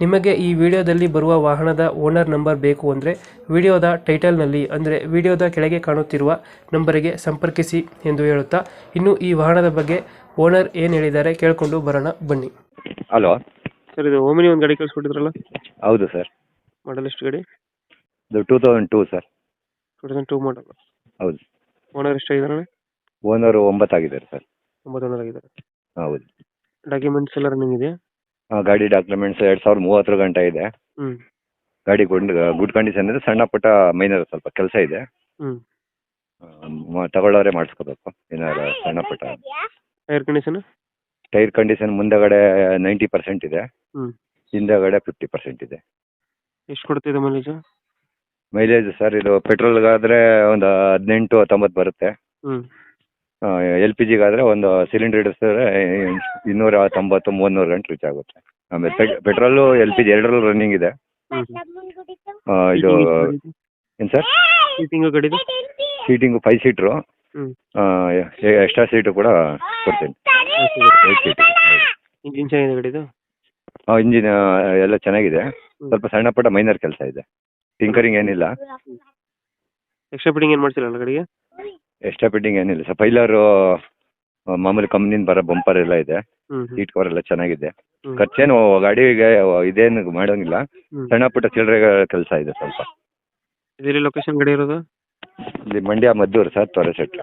ನಿಮಗೆ ಈ ವಿಡಿಯೋದಲ್ಲಿ ಬರುವ ವಾಹನದ ಓನರ್ ನಂಬರ್ ಬೇಕು ಅಂದರೆ ವಿಡಿಯೋದ ಟೈಟಲ್ನಲ್ಲಿ ಅಂದರೆ ವಿಡಿಯೋದ ಕೆಳಗೆ ಕಾಣುತ್ತಿರುವ ನಂಬರಿಗೆ ಸಂಪರ್ಕಿಸಿ ಎಂದು ಹೇಳುತ್ತಾ ಇನ್ನು ಈ ವಾಹನದ ಬಗ್ಗೆ ಓನರ್ ಏನು ಹೇಳಿದ್ದಾರೆ ಕೇಳಿಕೊಂಡು ಬರೋಣ ಬನ್ನಿ. ಹಲೋ. ಸರ್ ಇದು ಓಮಿನಿ ಒಂದು ಗಾಡಿ ಕಳಿಸ್ಕೊಟ್ಟಿದ್ರಲ್ಲ? ಹೌದು ಸರ್. ಮಾಡಲ್ ಎಷ್ಟು ಗಾಡಿ? ಇದು two thousand two sir. Two thousand two model ಹೌದು. ಓನರ್ ಎಷ್ಟಾಗಿದ್ದಾರೆ? ಓನರು ಒಂಬತ್ತಾಗಿದ್ದಾರೆ ಸರ್. ಒಂಬತ್ತು ಓನರ್ ಆಗಿದ್ದಾರೆ ಹೌದು. ಡಾಕ್ಯುಮೆಂಟ್ಸ್ ಎಲ್ಲ ರನ್ನಿಂಗ್ ಗಾಡಿ ಡಾಕ್ಯುಮೆಂಟ್ಸ್ ಎರಡ್ ಸಾವಿರದ ಮೂವತ್ತರ ಗಂಟೆ ಇದೆ. ಹ್ಞೂ ಗಾಡಿ ಗುಡ್ ಗುಡ್ ಕಂಡೀಷನ್ ಇದೆ. ಸಣ್ಣ ಪುಟ್ಟ ಮೈನರ್ ಸ್ವಲ್ಪ ಕೆಲಸ ಇದೆ. ಹ್ಞೂ ತಗೊಳ್ಳೋರೆ ಮಾಡಿಸ್ಕೋಬೇಕು. ಏನಾರ ಸಣ್ಣ ಪುಟ್ಟ. ಟೈರ್ ಕಂಡೀಷನ್ ಟೈರ್ ಕಂಡೀಷನ್ ಮುಂದೆಗಡೆ ನೈಂಟಿ ಪರ್ಸೆಂಟ್ ಇದೆ. ಹಿಂದಗಡೆ ಹಿಂದೆಗಡೆ ಫಿಫ್ಟಿ ಪರ್ಸೆಂಟ್ ಇದೆ. ಎಷ್ಟು ಕೊಡ್ತಿದೆ ಮೈಲೇಜ್ ಮೈಲೇಜ್ ಸರ್ ಇದು ಪೆಟ್ರೋಲ್ಗಾದರೆ ಒಂದು ಹದಿನೆಂಟು ಹತ್ತೊಂಬತ್ತು ಬರುತ್ತೆ. ಹ್ಞೂ ಎಲ್ ಪಿ ಜಿಗಾದರೆ ಒಂದು ಸಿಲಿಂಡರ್ ಹಿಡಿಸಿದ್ರೆ ಇನ್ನೂರ ತೊಂಬತ್ತು ಮೂನ್ನೂರು ಗಂಟೆ ರೀಚ್ ಆಗುತ್ತೆ. ಆಮೇಲೆ ಪೆಟ್ರೋಲ್ ಎಲ್ ಪಿ ಜಿ ಎರಡರಲ್ಲೂ ರನ್ನಿಂಗ್ ಇದೆ. ಇದು ಏನು ಸರ್? ಸೀಟಿಂಗು ಗಾಡಿದು seating five seater extra seat ಕೂಡ ಕೊಡ್ತೀನಿ. ಏಯ್ಟ್ ಸೀಟು ಇಂಜಿನ್ ಚೆನ್ನಾಗಿದೆ ಗಾಡಿದು ಇಂಜಿನ್ ಎಲ್ಲ ಚೆನ್ನಾಗಿದೆ. ಸ್ವಲ್ಪ ಸಣ್ಣ ಪುಟ್ಟ ಮೈನರ್ ಕೆಲಸ ಇದೆ. ಟಿಂಕರಿಂಗ್ ಏನಿಲ್ಲ. ಎಕ್ಸ್ಟ್ರಾ ಫಿಟ್ಟಿಂಗ್ ಏನು ಮಾಡ್ತೀರಾ ಗಾಡಿಗೆ ಎಕ್ಸ್ಟ್ರಾ ಫಿಟ್ಟಿಂಗ್ ಏನಿಲ್ಲ. ಸರ್ ಪೈಲರು ಮಾಮೂಲಿ ಕಂಪ್ನಿಯಿಂದ ಬರೋ ಬಂಪರ್ ಎಲ್ಲ ಇದೆ. ಸೀಟ್ ಕವರ್ ಎಲ್ಲ ಚೆನ್ನಾಗಿದೆ. ಖರ್ಚೇನು ಗಾಡಿಗೆ ಇದೇನು ಮಾಡೋಂಗಿಲ್ಲ. ಸಣ್ಣ ಪುಟ್ಟ ಚಿಲ್ಲರೆ ಕೆಲಸ ಇದೆ ಸ್ವಲ್ಪ. ಇದೆಲ್ಲಿ ಲೊಕೇಶನ್ ಗಡಿ ಇರೋದು? ಇಲ್ಲಿ ಮಂಡ್ಯ ಮದ್ದೂರು ಸರ್ ತೊರೆಸೆಟ್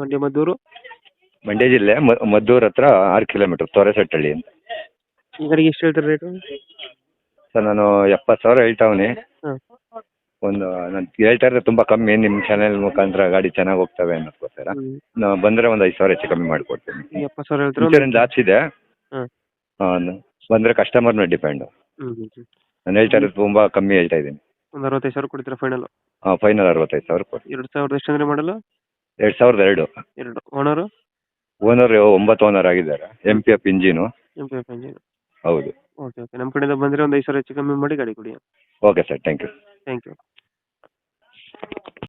ಮಂಡ್ಯ ಮದ್ದೂರು? ಮಂಡ್ಯ ಜಿಲ್ಲೆ ಮದ್ದೂರ್ ಮದ್ದೂರು ಹತ್ರ ಆರು ಕಿಲೋಮೀಟರ್ ತೊರೆಸೆಟ್ಟಳ್ಳಿ ಅಂತ. ಈ ಎಷ್ಟು ಹೇಳ್ತಾರೆ ರೇಟು ಸರ್ ನಾನು ಎಪ್ಪತ್ತು ಸಾವಿರ ಹೇಳ್ತಾವನಿ ಹಾಂ. ಒಂದು ನಾನು ಹೇಳ್ತಾ ಇರೋದು ತುಂಬ ಕಮ್ಮಿ ನಿಮ್ಮ ಚಾನೆಲ್ ಮುಖಾಂತರ ಗಾಡಿ ಚೆನ್ನಾಗಿ ಹೋಗ್ತವೆ ಅನ್ನೋದಕ್ಕೋಸ್ಕರ ನಾವು ಬಂದರೆ ಒಂದು ಐದು ಸಾವಿರ ಹೆಚ್ಚು ಕಮ್ಮಿ ಮಾಡಿಕೊಡ್ತೀನಿ. ಎಪ್ಪತ್ತು ಸಾವಿರ ಹೇಳ್ತಾರೆ ಇನ್ಶೂರೆನ್ಸ್ ಜಾಸ್ತಿ ಇದೆ? ಹಾಂ. ಹಾಂ ಬಂದರೆ ಕಸ್ಟಮರ್ ಮೇಲೆ ಡಿಪೆಂಡು ಹ್ಞೂ ಹ್ಞೂ ಹ್ಞೂ ನಾನು ಹೇಳ್ತಾ ಇರೋದು ತುಂಬ ಕಮ್ಮಿ ಹೇಳ್ತಾ ಇದ್ದೀನಿ. ಒಂದು ಅರವತ್ತೈದು ಸಾವಿರ ಕೊಡ್ತೀರಾ ಫೈನಲ್ ಹಾಂ ಫೈನಲ್ ಅರವತ್ತೈದು ಸಾವಿರ ಕೊಡಿ. ಎರಡು ಸಾವಿರದ ಎಷ್ಟು ಅಂದರೆ ಮಾಡಲು? ಎರಡು ಸಾವಿರದ ಎರಡು. ಎರಡು. ಓನರು ಓನರ್ ಒಂಬತ್ತು ಓನರ್ ಆಗಿದ್ದಾರೆ. M P F engine M P F engine ಹೌದು. ಓಕೆ ಓಕೆ ನಮ್ಮ ಕಡೆಯಿಂದ ಬಂದರೆ ಒಂದು ಐದು ಸಾವಿರ ಹೆಚ್ಚು ಕಮ್ಮಿ ಮಾಡಿ ಗಾಡಿ ಕೊಡಿ. Okay sir thank you thank you